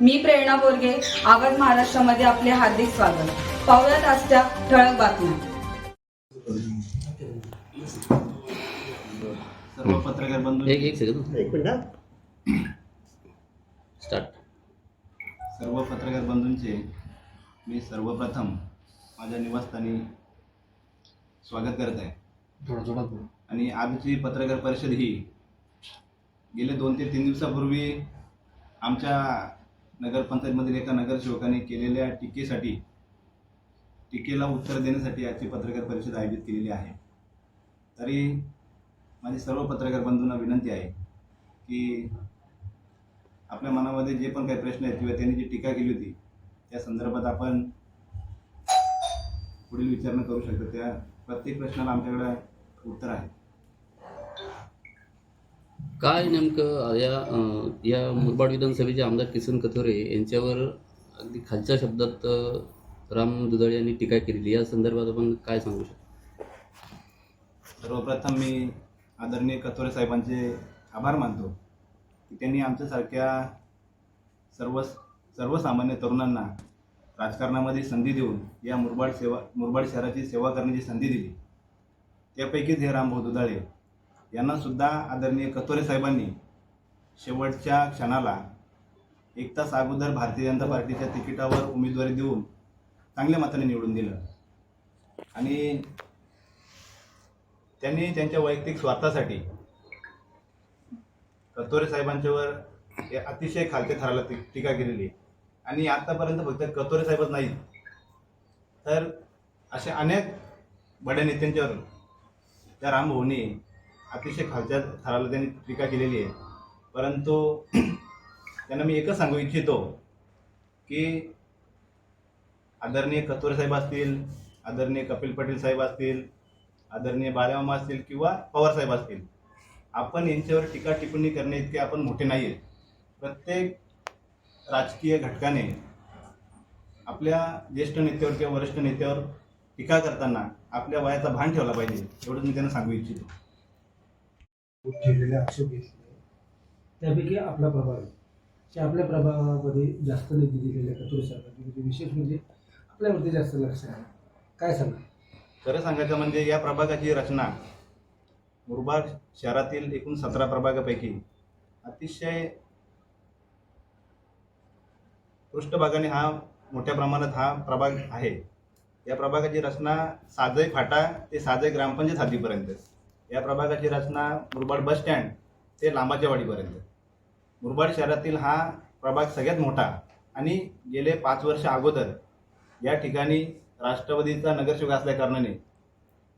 मी प्रेरणा बोरगे आवाज महाराष्ट्रामध्ये आपले हार्दिक स्वागत. पाहुयात आजच्या ठळक बातम्या. सर्व पत्रकार बंधू एक एक सेकंद एक मिनिट हा. स्टार्ट सर्व पत्रकार बंधूंचे मी सर्वप्रथम माझ्या निवासस्थानी स्वागत करत आहे. आणि आजची पत्रकार परिषद ही गेले दोन ते तीन दिवसापूर्वी आमच्या नगरपंचायतमधील एका नगरसेवकाने केलेल्या टीकेसाठी टीकेला उत्तर देण्यासाठी आजची पत्रकार परिषद आयोजित केलेली आहे. तरी माझी सर्व पत्रकार बंधूंना विनंती आहे की आपल्या मनामध्ये जे पण काही प्रश्न आहेत किंवा त्यांनी जी टीका केली होती त्या संदर्भात आपण पुढील विचारणा करू शकतो. त्या प्रत्येक प्रश्नाला आमच्याकडे उत्तर आहे. काय नेमकं या या मुरबाड विधानसभेचे आमदार किसन कथोरे यांच्यावर अगदी खालच्या शब्दात राम दुधाळे यांनी टीका केलेली या संदर्भात आपण काय सांगू शकतो? सर्वप्रथम मी आदरणीय कथोरे साहेबांचे आभार मानतो की त्यांनी आमच्यासारख्या सर्व सर्वसामान्य तरुणांना राजकारणामध्ये संधी देऊन या मुरबाड सेवा मुरबाड शहराची सेवा करण्याची संधी दिली. त्यापैकीच हे रामभाऊ दुधाळे यांनासुद्धा आदरणीय कतोरे साहेबांनी शेवटच्या क्षणाला एक तास अगोदर भारतीय जनता पार्टीच्या तिकिटावर उमेदवारी देऊन चांगल्या मताने निवडून दिलं. आणि त्यांनी त्यांच्या वैयक्तिक स्वार्थासाठी कतोरे साहेबांच्यावर हे अतिशय खालच्या थराला टीका केलेली आणि आतापर्यंत फक्त कतोरे साहेबच नाहीत तर अशा अनेक बड्या नेत्यांच्यावर त्या रामभवनी अतिशय खालच्या थराला त्यांनी टीका केलेली आहे. परंतु त्यांना मी एकच सांगू इच्छितो की आदरणीय कतोरे साहेब असतील आदरणीय कपिल पटेल साहेब असतील आदरणीय बाळामामा असतील किंवा पवार साहेब असतील आपण यांच्यावर टीका टिप्पणी करणे इतके आपण मोठे नाही आहेत. प्रत्येक राजकीय घटकाने आपल्या ज्येष्ठ नेत्यावर किंवा वरिष्ठ नेत्यावर टीका करताना आपल्या वयाचा भान ठेवला पाहिजे एवढंच मी त्यांना सांगू इच्छितो. ठेवलेले आक्षेप घेतले. त्यापैकी आपला प्रभाग आहे. की आपल्या प्रभागामध्ये जास्त निधी दिलेल्या कतोरे साहेबांनी म्हणजे विशेष म्हणजे आपल्यावरती जास्त लक्ष आहे. काय सांगा? खरं सांगायचं म्हणजे या प्रभागाची रचना मुरबाड शहरातील एकूण सतरा प्रभागापैकी अतिशय पृष्ठभागाने हा मोठ्या प्रमाणात हा प्रभाग आहे. या प्रभागाची रचना साजय फाटा ते साजय ग्रामपंचायत हद्दीपर्यंत. या प्रभागाची रचना मुरबाड बस स्टँड ते लांबाच्यावाडीपर्यंत मुरबाड शहरातील हा प्रभाग सगळ्यात मोठा आणि गेले पाच वर्ष अगोदर या ठिकाणी राष्ट्रवादीचा नगरसेवक असल्याकारणाने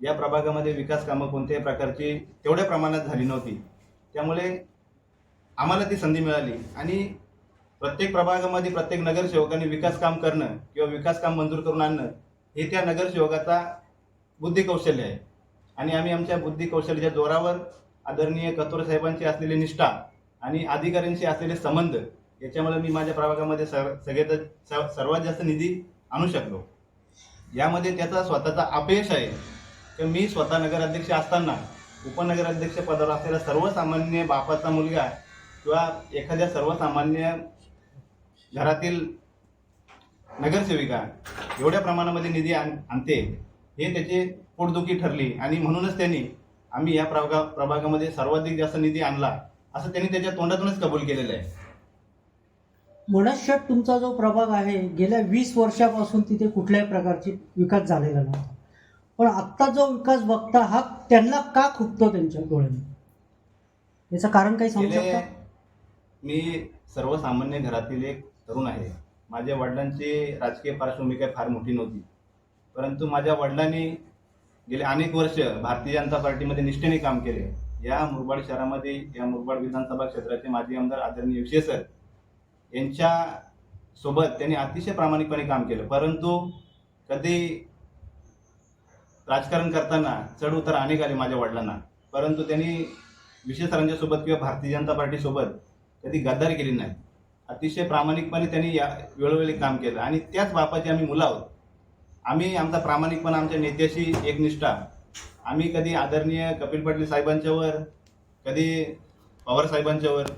या प्रभागामध्ये विकास कामं कोणत्याही प्रकारची तेवढ्या प्रमाणात झाली नव्हती. त्यामुळे आम्हाला ती संधी मिळाली आणि प्रत्येक प्रभागामध्ये प्रत्येक नगरसेवकाने विकास काम करणं किंवा विकास काम मंजूर करून आणणं हे त्या नगरसेवकाचा बुद्धिकौशल्य आहे. आणि आम्ही आमच्या बुद्धी कौशल्याच्या जोरावर आदरणीय कथोर साहेबांची असलेली निष्ठा आणि अधिकाऱ्यांशी असलेले संबंध याच्यामुळे मी माझ्या प्रभागामध्ये सर सगळ्यात सर्वात जास्त निधी आणू शकलो. यामध्ये त्याचा स्वतःचा अपयश आहे. की मी स्वतः नगराध्यक्ष असताना उपनगराध्यक्ष पदावर असलेला सर्वसामान्य बापाचा मुलगा किंवा एखाद्या सर्वसामान्य घरातील नगरसेविका एवढ्या प्रमाणामध्ये निधी आण आणते. हे त्याची पोटदुखी ठरली. आणि म्हणूनच त्यांनी आम्ही या प्रभागा प्रभागामध्ये सर्वाधिक जास्त निधी आणला असं त्यांनी त्याच्या तोंडातूनच कबूल केलेलं आहे. मनशट तुमचा जो प्रभाग आहे गेल्या वीस वर्षापासून तिथे कुठल्याही प्रकारची विकास झालेला नव्हता. पण आत्ता जो विकास बघता हा त्यांना का खुपतो त्यांच्या डोळ्याने? याचं कारण काही सांगू शकता? मी सर्वसामान्य घरातील एक तरुण आहे. माझ्या वडिलांची राजकीय पार्श्वभूमी काही फार मोठी नव्हती. परंतु माझ्या वडिलांनी गेले अनेक वर्ष भारतीय जनता पार्टीमध्ये निष्ठेने काम केले. या मुरबाड शहरामध्ये या मुरबाड विधानसभा क्षेत्राचे माजी आमदार आदरणीय विशे सर यांच्या सोबत त्यांनी अतिशय प्रामाणिकपणे काम केलं. परंतु कधी राजकारण करताना चढ उतार अनेक आले माझ्या वडिलांना. परंतु त्यांनी विशेष सरांच्या सोबत किंवा भारतीय जनता पार्टीसोबत कधी गद्दारी केली नाही. अतिशय प्रामाणिकपणे त्यांनी या वेळोवेळी काम केलं. आणि त्याच बापाचे आम्ही मुलं आहोत. आम्ही आमचा प्रामाणिकपणा आमच्या नेत्याशी एकनिष्ठा आम्ही कधी आदरणीय कपिल पाटील साहेबांच्यावर कधी पवार साहेबांच्यावर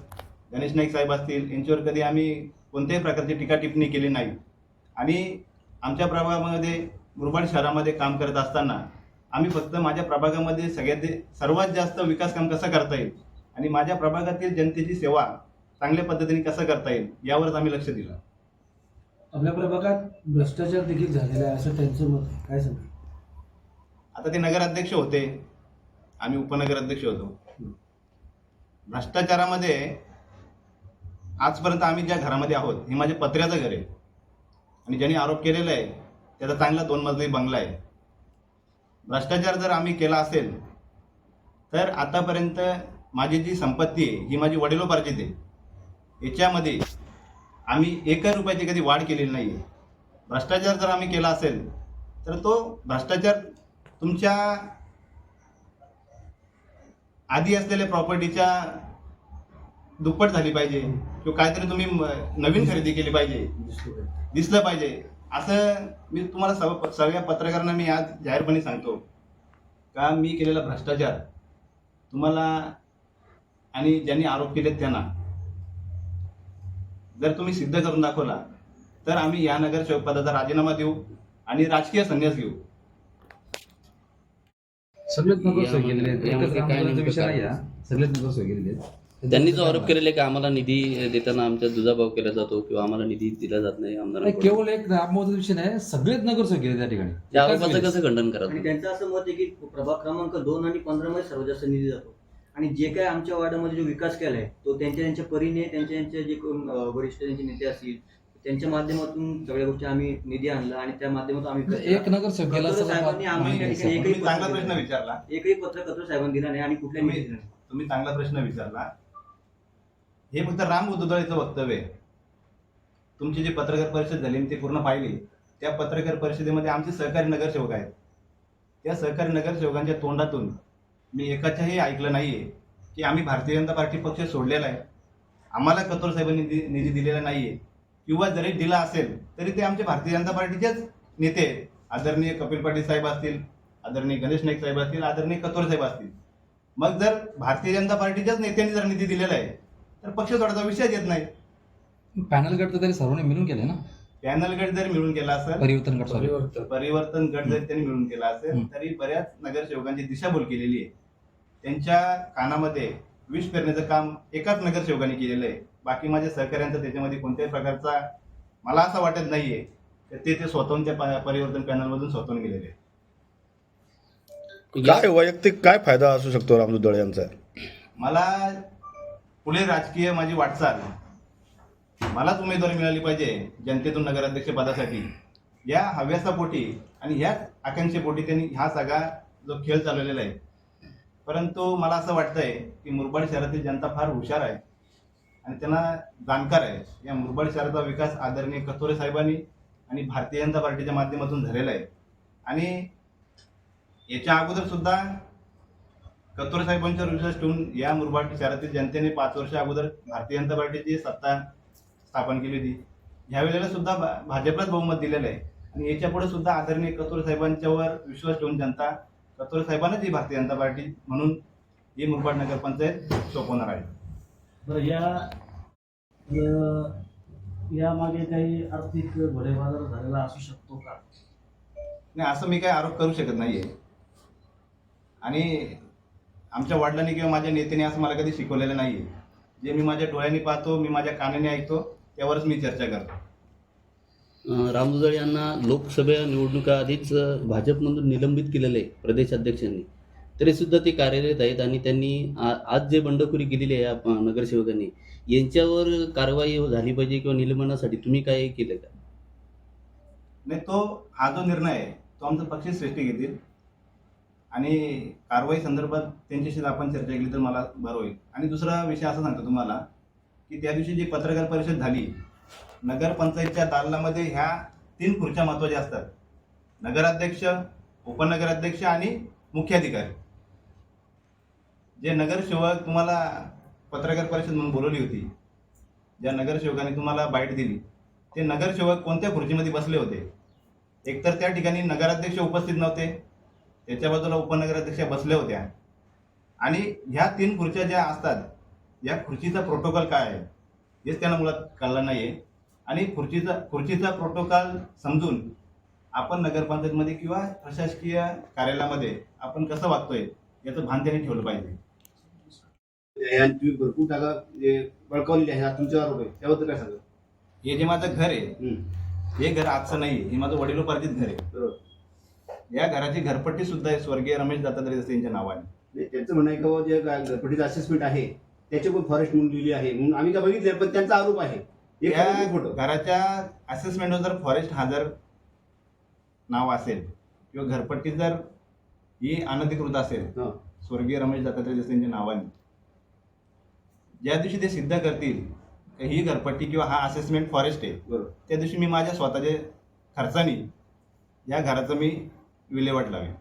गणेश नाईक साहेब असतील यांच्यावर कधी आम्ही कोणत्याही प्रकारची टीका टिप्पणी केली नाही. आणि आमच्या प्रभागामध्ये मुरबाड शहरामध्ये काम करत असताना आम्ही फक्त माझ्या प्रभागामध्ये सगळ्यात सर्वात जास्त विकास काम कसं करता येईल आणि माझ्या प्रभागातील जनतेची सेवा चांगल्या पद्धतीने कसं करता येईल यावरच आम्ही लक्ष दिलं. आपल्या प्रभागात भ्रष्टाचार देखील झालेला आहे असं त्यांचं मत आहे. काय सांगा आता ते नगराध्यक्ष होते. आम्ही उपनगराध्यक्ष होतो. भ्रष्टाचारामध्ये आजपर्यंत आम्ही ज्या घरामध्ये आहोत हे माझ्या पत्र्याचं घर आहे. आणि ज्यांनी आरोप केलेला आहे त्याचा चांगला दोन मजली बंगला आहे. भ्रष्टाचार जर आम्ही केला असेल तर आतापर्यंत माझी जी संपत्ती आहे ही माझी वडिलोपार्जित आहे. याच्यामध्ये आम्ही एका रुपयाची कधी वाढ केलेली नाही आहे भ्रष्टाचार जर आम्ही केला असेल तर तो भ्रष्टाचार तुमच्या आधी असलेल्या प्रॉपर्टीच्या दुप्पट झाली पाहिजे किंवा काहीतरी तुम्ही म- नवीन खरेदी केली पाहिजे. दिसलं पाहिजे. असं मी तुम्हाला सग सगळ्या पत्रकारांना मी आज जाहीरपणे सांगतो का मी केलेला भ्रष्टाचार तुम्हाला आणि ज्यांनी आरोप केलेत त्यांना जर तुम्ही सिद्ध करून दाखवला तर आम्ही या नगरसेवक पदाचा राजीनामा देऊ आणि राजकीय संन्यास घेऊ सगळेच नगरसेवक यामध्ये- गेलेले आहेत यामध्ये एकच काय रामनगरचा नेमकं विषय काय? नाही हा. सगळेच नगरसेवक गेलेले आहेत त्यांनी जो आरोप केलेला आहे की आम्हाला निधी देताना आमच्या दुजाभाव केला जातो किंवा आम्हाला निधी दिला जात नाही नाही, आमदारांकडून केवळ एक राममोहचा विषय नाही सगळेच नगरसेवक गेले त्या ठिकाणी त्या एकाच आरोपाचं वेळेस. कसं खंडन करा आणि तुम्ही? त्यांचं असं मत आहे की प्रभाग क्रमांक दोन आणि पंधरा मध्ये सर्वात जास्त निधी जातो आणि जे काय आमच्या वार्डामध्ये जो विकास केला आहे तो त्यांच्या त्यांच्या परीने त्यांच्या त्यांच्या जे वरिष्ठ त्यांचे नेते असतील त्यांच्या माध्यमातून सगळ्या गोष्टी आम्ही निधी आणला आणि त्या माध्यमातून आम्ही विकास एक असं साहेबांनी एकही चांगला पत्र प्रश्न दिलं नाही. विचारला. एकही पत्र कत्र साहेबांनी दिला नाही आणि कुठल्या तुम्ही- निधी दिला नाही. तुम्ही चांगला प्रश्न विचारला. हे फक्त राम उदुदळेचं वक्तव्य आहे. तुमची जी पत्रकार परिषद झाली मी ती पूर्ण पाहिली त्या पत्रकार परिषदेमध्ये आमचे सहकारी नगरसेवक आहेत. त्या सहकारी नगरसेवकांच्या तोंडातून मी एकाच्याही ऐकलं नाहीये की आम्ही भारतीय जनता पार्टी पक्ष सोडलेला आहे. आम्हाला कतोर साहेबांनी निधी निधी दिलेला नाहीये. किंवा जरी दिला असेल तरी ते आमचे भारतीय जनता पार्टीचेच नेते आहेत. आदरणीय कपिल पाटील साहेब असतील आदरणीय गणेश नाईक साहेब असतील आदरणीय कतोर साहेब असतील. मग जर भारतीय जनता पार्टीच्याच नेत्यांनी जर निधी दिलेला आहे तर पक्ष सोडायचा विषयच येत नाही. पॅनल गट तर तरी सर्वांनी मिळून केले ना? पॅनल गट जर मिळून केला असेल परिवर्तन गट सॉरी. परिवर्तन. गट जरी त्यांनी मिळून केला असेल. तरी बऱ्याच नगरसेवकांची दिशाभूल केलेली आहे. त्यांच्या कानामध्ये विष पेरण्याचं काम एकाच नगरसेवकांनी केलेलं आहे. बाकी माझ्या सहकाऱ्यांचा त्याच्यामध्ये कोणत्याही प्रकारचा मला असं वाटत नाहीये तर ते ते प- परिवर्तन पॅनलमधून स्वतःहून गेलेले आहे काय वैयक्तिक काय फायदा असू शकतो रामदुदळे यांचा? मला पुढे राजकीय माझी वाटचाल मलाच उमेदवारी मिळाली पाहिजे जनतेतून नगराध्यक्ष पदासाठी. या हव्यासापोटी आणि ह्याच आकांक्षेपोटी त्यांनी हा सगळा जो खेळ चालवलेला आहे परंतु मला असं वाटतंय की मुरबाड शहरातील जनता फार हुशार आहे आणि त्यांना जाणकार आहे. या मुरबाड शहराचा विकास आदरणीय कथोरे साहेबांनी आणि भारतीय जनता पार्टीच्या माध्यमातून झालेला आहे. आणि याच्या अगोदर सुद्धा कथोरे साहेबांच्यावर विश्वास ठेवून या मुरबाड शहरातील जनतेने पाच वर्ष अगोदर भारतीय जनता पार्टीची सत्ता स्थापन केली होती. ह्या वेळेला सुद्धा भा- भाजपलाच बहुमत दिलेलं आहे. आणि याच्यापुढे सुद्धा आदरणीय कथोरे साहेबांच्यावर विश्वास ठेवून जनता कतोर साहेबांनाच ही भारतीय जनता पार्टी म्हणून ही मुरबाड नगर पंचायत सोपवणार आहे. बरं या या- यामागे काही आर्थिक घोडेबाजार झालेला असू शकतो का? नाही असं मी काही आरोप करू शकत नाहीये. आणि आमच्या वडिलांनी किंवा माझ्या नेत्याने असं मला कधी शिकवलेलं नाहीये. जे मी माझ्या डोळ्यांनी पाहतो मी माझ्या कानाने ऐकतो त्यावरच मी चर्चा करतो. अं, यांना लोकसभा निवडणुका आधीच भाजपमधून निलंबित केलेलं आहे प्रदेशाध्यक्षांनी तरीसुद्धा ते कार्यरत आहेत आणि त्यांनी आज जे बंडखोरी केलेली आहे या नगरसेवकांनी यांच्यावर कारवाई झाली पाहिजे किंवा निलंबनासाठी तुम्ही काय केलं का? नाही तो हा जो निर्णय आहे तो आमचा पक्ष श्रेष्ठी घेतील. आणि कारवाई संदर्भात त्यांच्याशी आपण चर्चा केली तर मला बरं होईल. आणि दुसरा विषय असा सांगतो तुम्हाला की त्या दिवशी जी पत्रकार परिषद झाली नगरपंचायतच्या दालनामध्ये ह्या तीन खुर्च्या महत्त्वाच्या असतात. नगराध्यक्ष उपनगराध्यक्ष आणि मुख्याधिकारी. जे नगरसेवक तुम्हाला पत्रकार परिषद म्हणून बोलवली होती ज्या नगरसेवकाने तुम्हाला बाईट दिली ते नगरसेवक कोणत्या खुर्चीमध्ये बसले होते? एकतर त्या ठिकाणी नगराध्यक्ष उपस्थित नव्हते त्याच्या बाजूला उपनगराध्यक्ष बसल्या होत्या. आणि ह्या तीन खुर्च्या ज्या असतात या खुर्चीचा प्रोटोकॉल काय आहे हेच त्यांना मुळात कळलं नाही आहे आणि खुर्चीचा खुर्चीचा प्रोटोकॉल समजून आपण नगरपंचायतमध्ये किंवा प्रशासकीय कार्यालयामध्ये आपण कसं वागतोय याचं भान त्यांनी ठेवलं पाहिजे. या तुम्ही भरपूर जागा म्हणजे बळकावलेली आहे हा तुमचा आरोप आहे त्याबद्दल काय सांगा हे जे माझं घर आहे हे घर आजचं नाही हे माझं वडिलोपार्जित घर आहे. बरोबर. या घराची घरपट्टी सुद्धा आहे स्वर्गीय रमेश दत्तात्रय देसाई यांच्या नावाने. नाही, त्यांचं म्हणणं आहे का जे घरपट्टीचं असेसमेंट आहे त्याचे पण फॉरेस्ट म्हणून लिहिली आहे म्हणून आम्ही काय बघितले पण त्यांचा आरोप आहे. हे खरं या की खोटं घराच्या असेसमेंटवर जर फॉरेस्ट हजर नाव असेल किंवा घरपट्टी जर ही अनधिकृत असेल हा. स्वर्गीय रमेश दत्तात्रय यांच्या नावाने ज्या दिवशी ते सिद्ध करतील ही घरपट्टी किंवा हा असेसमेंट फॉरेस्ट आहे बरोबर. त्या दिवशी मी माझ्या स्वतःच्या खर्चाने या घराचं मी विल्हेवाट लावेन.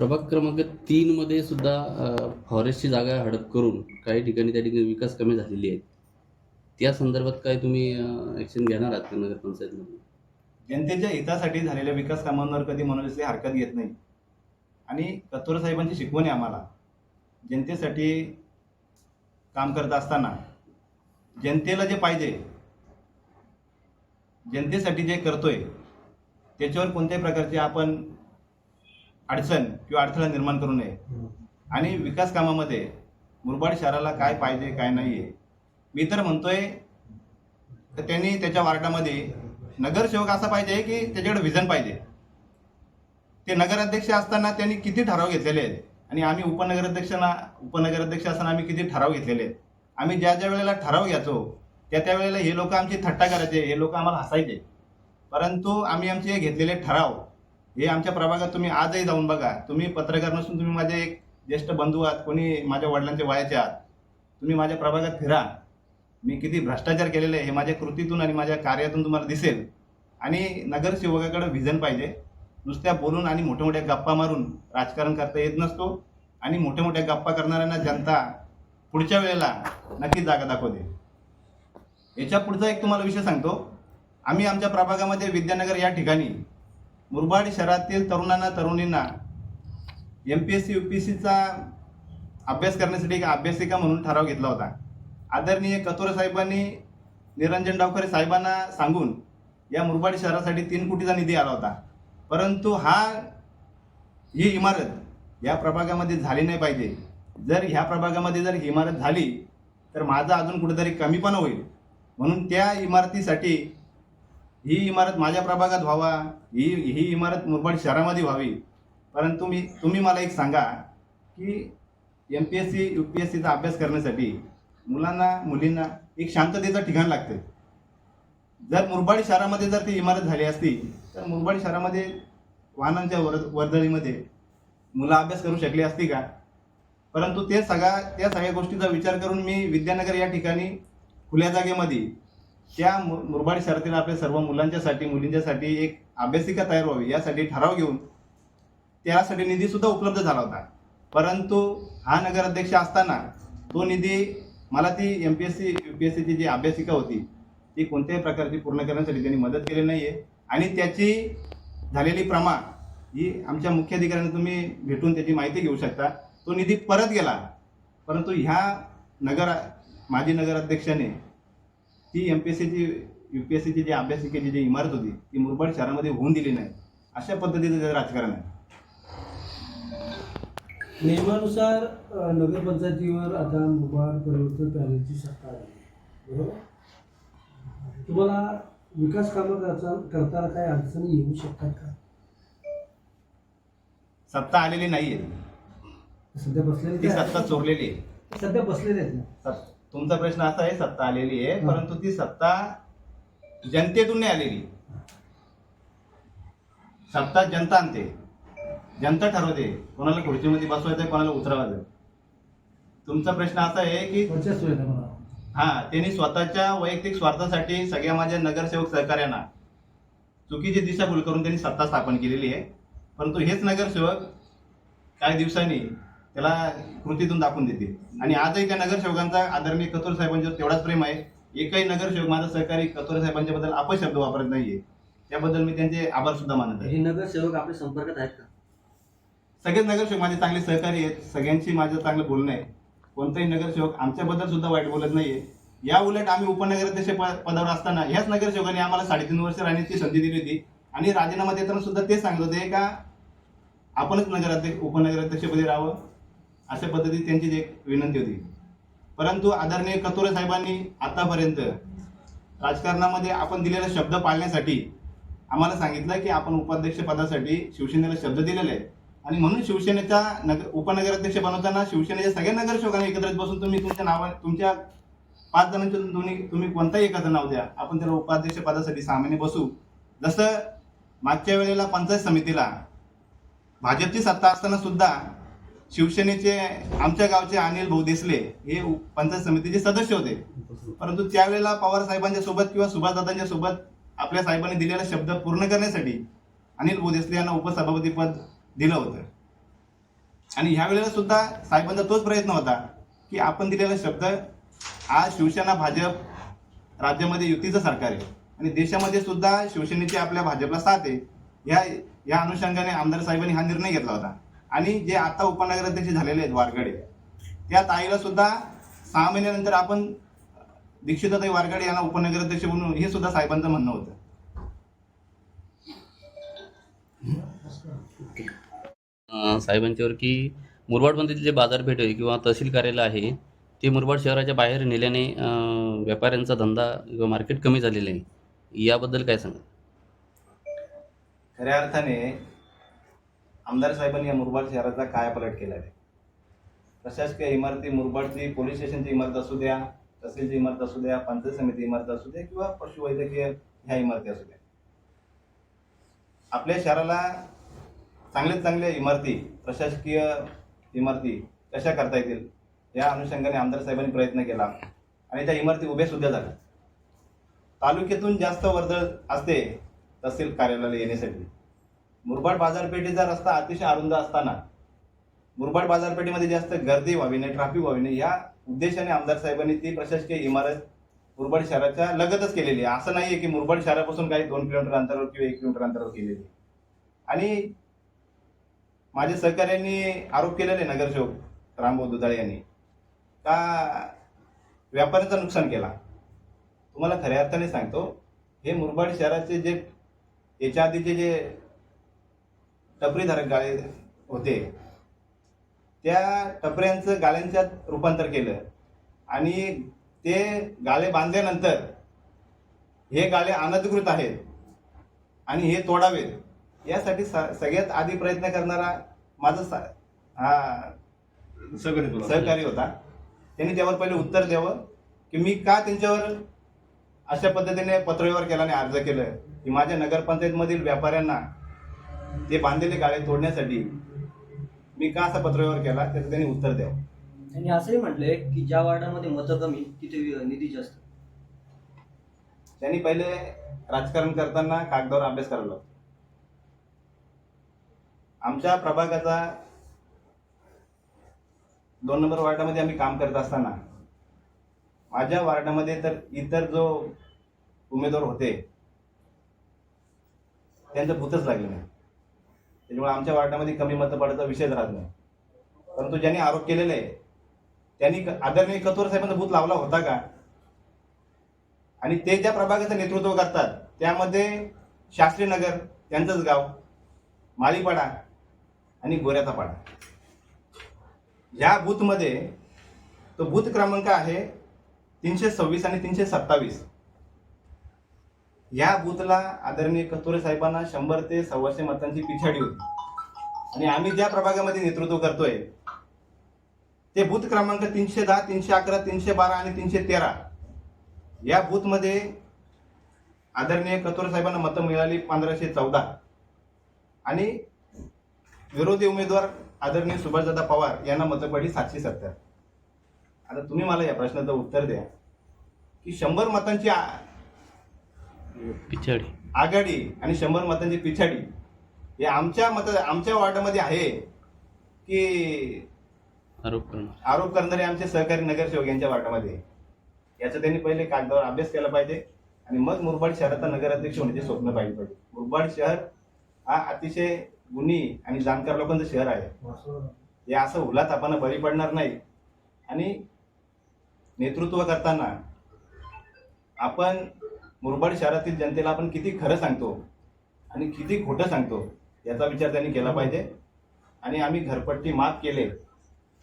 प्रभाग क्रमांक तीन मध्ये सुद्धा फॉरेस्टची जागा हडप करून काही ठिकाणी त्या ठिकाणी विकास कमी झालेली आहेत. त्या संदर्भात काय तुम्ही ऍक्शन घेणार आहात का नगरपंचायतमध्ये जनतेच्या हितासाठी झालेल्या विकास कामांवर कधी मनोजसे हरकत घेत नाही. आणि कथोर साहेबांची शिकवण आहे आम्हाला. जनतेसाठी काम करत असताना जनतेला जे पाहिजे जनतेसाठी जे करतोय त्याच्यावर कोणत्याही प्रकारचे आपण अडचण किंवा अडथळा निर्माण करू नये. आणि विकास कामामध्ये मुरबाड शहराला काय पाहिजे काय नाही आहे मी तर म्हणतोय तर त्यांनी त्याच्या वार्डामध्ये नगरसेवक असा पाहिजे की त्याच्याकडे विजन पाहिजे. ते नगराध्यक्ष असताना त्यांनी किती ठराव घेतलेले आहेत? आणि आम्ही उपनगराध्यक्षांना उपनगराध्यक्ष असताना आम्ही किती ठराव घेतलेले आहेत? आम्ही ज्या ज्या वेळेला ठराव घ्यायचो त्या त्या वेळेला हे लोक आमची थट्टा करायचे हे लोक आम्हाला हसायचे. परंतु आम्ही आमचे घेतलेले ठराव हे आमच्या प्रभागात तुम्ही आजही जाऊन बघा. तुम्ही पत्रकार नसून तुम्ही माझे एक ज्येष्ठ बंधू आहात कोणी माझ्या वडिलांचे वयाचे आहात. तुम्ही माझ्या प्रभागात फिरा. मी किती भ्रष्टाचार केलेले आहे हे माझ्या कृतीतून आणि माझ्या कार्यातून तुम्हाला दिसेल. आणि नगरसेवकाकडे व्हिजन पाहिजे. नुसत्या बोलून आणि मोठ्या मोठ्या गप्पा मारून राजकारण करता येत नसतो. आणि मोठ्या मोठ्या गप्पा करणाऱ्यांना जनता पुढच्या वेळेला नक्की जागा दाखवते. याच्या पुढचा एक तुम्हाला विषय सांगतो. आम्ही आमच्या प्रभागामध्ये विद्यानगर या ठिकाणी मुरबाड शहरातील तरुणांना तरुणींना M P S C U P S सीचा अभ्यास करण्यासाठी एक अभ्यासिका म्हणून ठराव घेतला होता. आदरणीय कतोरे साहेबांनी निरंजन डावखरे साहेबांना सांगून या मुरबाड शहरासाठी तीन कोटीचा निधी आला होता. परंतु हा ही इमारत या प्रभागामध्ये झाली नाही पाहिजे. जर ह्या प्रभागामध्ये जर ही इमारत झाली तर माझा अजून कुठेतरी कमीपणा होईल. म्हणून त्या इमारतीसाठी ही इमारत माझ्या प्रभागात व्हावा ही ही इमारत मुरबाड शहरामध्ये व्हावी. परंतु मी तुम्ही मला एक सांगा की M P S C U P S सीचा अभ्यास करण्यासाठी मुलांना मुलींना एक शांततेचं ठिकाण लागतं जर मुरबाड शहरामध्ये जर ती इमारत झाली असती तर मुरबाड शहरामध्ये वाहनांच्या वर वर्दळीमध्ये मुलं अभ्यास करू शकली असती का? परंतु ते सगळा त्या सगळ्या गोष्टीचा विचार करून मी विद्यानगर या ठिकाणी खुल्या जागेमध्ये त्या मु- मुरबाड शहरातील आपल्या सर्व मुलांच्यासाठी मुलींच्यासाठी एक अभ्यासिका तयार व्हावी यासाठी ठराव घेऊन त्यासाठी निधी सुद्धा उपलब्ध झाला होता. परंतु हा नगराध्यक्ष असताना तो निधी मला ती M P S C U P S सीची जी अभ्यासिका होती ती कोणत्याही प्रकारची पूर्ण करण्यासाठी त्यांनी मदत केली नाही आहे आणि त्याची झालेली प्रमाण ही आमच्या मुख्याधिकाऱ्यांना तुम्ही भेटून त्याची माहिती घेऊ शकता. तो निधी परत गेला. परंतु ह्या नगर माजी नगराध्यक्षाने ती एम पी एस सीची यू पी एस सीची जी अभ्यासिकेची जी इमारत होती ती मुरबाड शहरामध्ये होऊन दिली नाही. अशा पद्धतीचं ते राजकारण आहे. नियमानुसार नगरपंचायतीवर आता मुबाड परिवर्तन पॅनलची सत्ता आहे. बरोबर? तुम्हाला विकास कामं करता करताना काही अडचणी येऊ शकतात का? सत्ता आलेली नाहीये. सध्या बसलेले ती. सत्ता चोरलेली आहे. सध्या बसलेले आहेत ना? तुमचा प्रश्न असा आहे सत्ता आलेली आहे. परंतु ती सत्ता जनतेतून नाही आलेली. सत्ता जनता आणते. जनता ठरवते. कोणाला खुर्चीमध्ये बसवायचं कोणाला उतरवायचं तुमचा प्रश्न असा आहे की हा त्यांनी स्वतःच्या वैयक्तिक स्वार्थासाठी सगळ्या माझ्या नगरसेवक सहकार्यांना चुकीची दिशाभूल करून त्यांनी सत्ता स्थापन केलेली आहे. परंतु हेच नगरसेवक काही दिवसांनी त्याला कृतीतून दाखवून देतील आणि आजही त्या नगरसेवकांचा आदरणीय कतोर साहेबांच्यावर तेवढाच प्रेम आहे. एकही नगरसेवक माझा सहकारी कतोरे साहेबांच्या बद्दल अपशब्द वापरत नाहीये. त्याबद्दल मी त्यांचे आभार सुद्धा मानत आहे. हे नगरसेवक आपल्या संपर्कात आहेत का? सगळेच नगरसेवक माझे चांगले सहकारी आहेत. सगळ्यांशी माझं चांगलं बोलणं आहे. कोणताही नगरसेवक आमच्याबद्दल सुद्धा वाईट बोलत नाहीये. या उलट आम्ही उपनगराध्यक्ष पदावर असताना ह्याच नगरसेवकांनी आम्हाला साडेतीन वर्ष राहण्याची संधी दिली होती. आणि राजीनामा देताना सुद्धा ते सांगत होते का आपणच नगराध्यक्ष उपनगराध्यक्षपदी राहावं. अशा पद्धतीत त्यांची एक विनंती होती. परंतु आदरणीय कतोरे साहेबांनी आतापर्यंत राजकारणामध्ये आपण दिलेला शब्द पाळण्यासाठी आम्हाला सांगितलं की आपण उपाध्यक्ष पदासाठी शिवसेनेला शब्द दिलेला आहे आणि म्हणून शिवसेनेच्या नगर उपनगराध्यक्ष बनवताना शिवसेनेच्या सगळ्या नगरसेवकांना एकत्रित बसून तुम्ही तुमच्या नावा तुमच्या पाच जणांच्या दोन्ही तुम्ही कोणताही एखादं नाव द्या. आपण त्याला उपाध्यक्ष पदासाठी सामान्य बसू. जसं मागच्या वेळेला पंचायत समितीला भाजपची सत्ता असताना सुद्धा शिवसेनेचे आमच्या गावचे अनिल भाऊ देसले हे पंचायत समितीचे सदस्य होते. परंतु त्यावेळेला पवार साहेबांच्या सोबत किंवा सुभाषदादांच्या सोबत आपल्या साहेबांनी दिलेला शब्द पूर्ण करण्यासाठी अनिल भाऊ देसले यांना उपसभापती पद दिलं होतं. आणि ह्यावेळेला सुद्धा साहेबांचा तोच प्रयत्न होता की आपण दिलेला शब्द आज शिवसेना भाजप राज्यामध्ये युतीचं सरकार आहे. आणि देशामध्ये सुद्धा शिवसेनेची आपल्या भाजपला साथ आहे. या या अनुषंगाने आमदार साहेबांनी हा निर्णय घेतला होता. आणि जे आता उपनगराध्यक्ष झालेले आहेत वारगडे त्या ताईला सुद्धा सहा महिन्यानंतर आपण दीक्षिताताई वारगडे यांना उपनगराध्यक्ष म्हणून हे सुद्धा साहेबांचं म्हणणं होतं. साहेबांच्यावर की मुरबाडमध्ये जे बाजारपेठ आहे किंवा तहसील कार्यालय आहे ते मुरबाड शहराच्या बाहेर नेल्याने व्यापाऱ्यांचा धंदा किंवा मार्केट कमी झालेलं आहे. याबद्दल काय सांगा खऱ्या अर्थाने आमदार साहेबांनी या मुरबाड शहराचा कायापलट केला आहे? प्रशासकीय इमारती मुरबाडची पोलीस स्टेशनची इमारत असू द्या तहसीलची इमारत असू द्या पंचायत समिती इमारत असू द्या किंवा पशुवैद्यकीय ह्या इमारती असू द्या. आपल्या शहराला चांगल्या चांगल्या इमारती प्रशासकीय इमारती कशा करता येतील या अनुषंगाने आमदार साहेबांनी प्रयत्न केला आणि त्या इमारती उभ्या सुद्धा झाल्या. तालुक्यातून जास्त वर्दळ असते तहसील कार्यालयाला येण्यासाठी. मुरबाड बाजारपेठेचा रस्ता अतिशय अरुंद असताना मुरबाड बाजारपेठेमध्ये जास्त गर्दी व्हावी नाही ट्रॅफिक व्हावी नाही या उद्देशाने आमदार साहेबांनी ती प्रशासकीय इमारत मुरबाड शहराच्या लगतच केलेली आहे. असं नाही आहे की मुरबाड शहरापासून काही दोन किलोमीटर अंतरावर किंवा एक किलोमीटर अंतरावर केलेली आणि माझ्या सहकार्यांनी आरोप केलेले नगरसेवक रामभाऊ दुधाळे यांनी का व्यापाऱ्यांचं नुकसान केला. तुम्हाला खऱ्या अर्थाने सांगतो हे मुरबाड शहराचे जे याच्या आधीचे जे टपरीधारक गाळे होते. त्या टपऱ्यांचं गाळ्यांच्यात रूपांतर केलं. आणि ते गाळे बांधल्यानंतर हे गाळे अनधिकृत आहेत आणि हे तोडावेत यासाठी स- सगळ्यात आधी प्रयत्न करणारा माझा सा- हा सगळं. सहकारी होता. त्यांनी त्यावर पहिले उत्तर द्यावं की मी का त्यांच्यावर अशा पद्धतीने पत्रव्यवहार केला आणि अर्ज केलं? की माझ्या नगरपंचायतमधील व्यापाऱ्यांना ते बांधलेले गाळे तोडण्यासाठी मी का असा पत्रव्यवहार केला त्याचं त्यांनी उत्तर द्यावं. त्यांनी असंही म्हटलंय की ज्या वार्डामध्ये मतं कमी तिथे निधी जास्त. त्यांनी पहिले राजकारण करताना कागदावर अभ्यास करावा लागतो आमच्या प्रभागाचा दोन नंबर वार्डामध्ये आम्ही काम करत असताना माझ्या वार्डामध्ये तर इतर जो उमेदवार होते त्यांचं भूतच लागले नाही. त्याच्यामुळे आमच्या वार्डामध्ये कमी मतं पडायचा विषयच राहत नाही. परंतु ज्यांनी आरोप केलेले आहे त्यांनी आदरणीय कथोर साहेबांचा भूत लावला होता का? आणि ते ज्या प्रभागाचं नेतृत्व करतात त्यामध्ये शास्त्री नगर त्यांचंच गाव माळीपाडा आणि गोऱ्याचा पाडा या बूथमध्ये तो बूथ क्रमांक आहे तीनशे सव्वीस आणि तीनशे सत्तावीस. या बूथला आदरणीय कतोरे साहेबांना शंभर ते सव्वाशे मतांची पिछाडी होती. आणि आम्ही ज्या प्रभागामध्ये नेतृत्व करतोय ते बूथ क्रमांक तीनशे दहा तीनशे अकरा तीनशे बारा आणि तीनशे तेरा. या बूथमध्ये आदरणीय कतोरे साहेबांना मतं मिळाली पंधराशे चौदा. आणि विरोधी उमेदवार आदरणीय सुभाषदादा पवार यांना मतं पडली सातशे सत्तर. आता तुम्ही मला या प्रश्नाचं उत्तर द्या की शंभर मतांची आ- पिछाडी. आघाडी आणि शंभर मतांची पिछाडी. हे आमच्या मत आमच्या वार्डामध्ये आहे की आरोप करणार. आरोप करणारे आमचे सहकारी नगरसेवक यांच्या वार्डामध्ये. आहे. याचा त्यांनी पहिले कागदावर अभ्यास केला पाहिजे आणि मग मुरबाड शहराचा नगराध्यक्ष होण्याचे स्वप्न पाहिजे पाहिजे. मुरबाड शहर हा अतिशय गुणी आणि जाणकार लोकांचं शहर आहे. हे असं हुलात आपण बरी पडणार नाही. आणि नेतृत्व करताना आपण मुरबाड शहरातील जनतेला आपण किती खरं सांगतो आणि किती खोटं सांगतो याचा विचार त्यांनी केला पाहिजे. आणि आम्ही घरपट्टी माफ केले.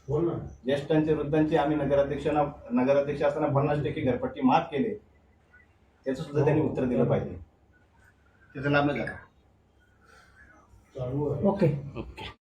ना. ज्येष्ठांचे वृद्धांचे आम्ही नगराध्यक्षांना नगराध्यक्ष असताना पन्नास टक्के घरपट्टी माफ केले. त्याचं सुद्धा त्यांनी उत्तर दिलं पाहिजे. त्याचा लाभ नाही झाला. चालू आहे. ओके. ओके.